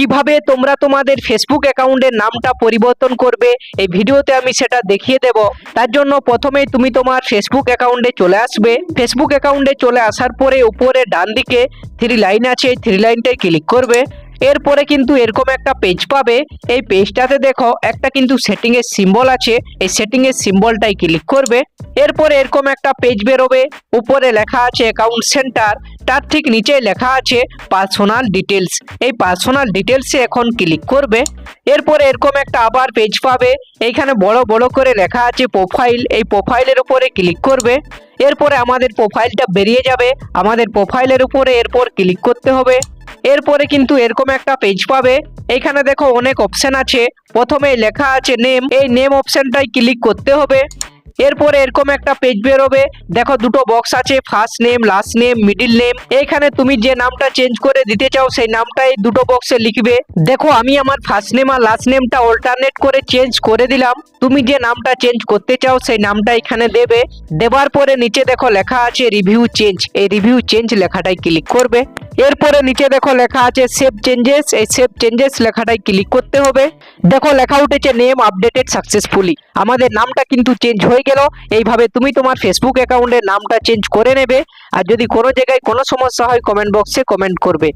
কীভাবে তোমরা তোমাদের ফেসবুক অ্যাকাউন্টের নামটা পরিবর্তন করবে, এই ভিডিওতে আমি সেটা দেখিয়ে দেব। তার জন্য প্রথমেই তুমি তোমার ফেসবুক অ্যাকাউন্টে চলে আসবে। ফেসবুক অ্যাকাউন্টে চলে আসার পরে উপরে ডান দিকে থ্রি লাইন আছে, এই থ্রি লাইনটায় ক্লিক করবে। এরপরে কিন্তু এরকম একটা পেজ পাবে। এই পেজটাতে দেখো, একটা কিন্তু সেটিং এর সিম্বল আছে, এই সেটিং এর সিম্বলটাই ক্লিক করবে। এরপরে এরকম একটা পেজ বেরোবে। উপরে লেখা আছে অ্যাকাউন্ট সেন্টার তার ঠিক নিচে লেখা আছে পার্সোনাল ডিটেলস এই পার্সোনাল ডিটেলসে এখন ক্লিক করবে, এরপরে এরকম একটা আবার পেজ পাবে। এইখানে বড় বড় করে লেখা আছে প্রোফাইল এই প্রোফাইলের উপরে ক্লিক করবে। এরপরে আমাদের প্রোফাইলটা বেরিয়ে যাবে। আমাদের প্রোফাইলের উপরে এরপর ক্লিক করতে হবে। এরপরে কিন্তু এরকম একটা পেজ পাবে। এখানে দেখো অনেক অপশন আছে। প্রথমে লেখা আছে নেম এই নেম অপশনটাই ক্লিক করতে হবে। এরপরে এরকম একটা পেজ বেরোবে। দেখো দুটো বক্স আছে first name last name middle name এখানে তুমি যে নামটা চেঞ্জ করে দিতে চাও, সেই নামটাই দুটো বক্সে লিখবে। দেখো আমি আমার ফার্স্ট নেম আর লাস্ট নেমটা অল্টারনেট করে চেঞ্জ করে দিলাম। তুমি যে নামটা চেঞ্জ করতে চাও, সেই নামটা এখানে দেবে। দেবার পরে নিচে দেখো লেখা আছে রিভিউ চেঞ্জ এই রিভিউ চেঞ্জ লেখাটাই ক্লিক করবে। এরপরে নিচে দেখো লেখা আছে সেভ চেঞ্জেস এই সেভ চেঞ্জেস লেখাটাই ক্লিক করতে হবে। দেখো লেখা উঠেছে নেম আপডেটেড সাকসেসফুলি আমাদের নামটা কিন্তু চেঞ্জ হয়ে গেল। এইভাবে তুমি তোমার ফেসবুক অ্যাকাউন্টের নামটা চেঞ্জ করে নেবে। আর যদি কোনো জায়গায় কোনো সমস্যা হয় কমেন্ট বক্সে কমেন্ট করবে।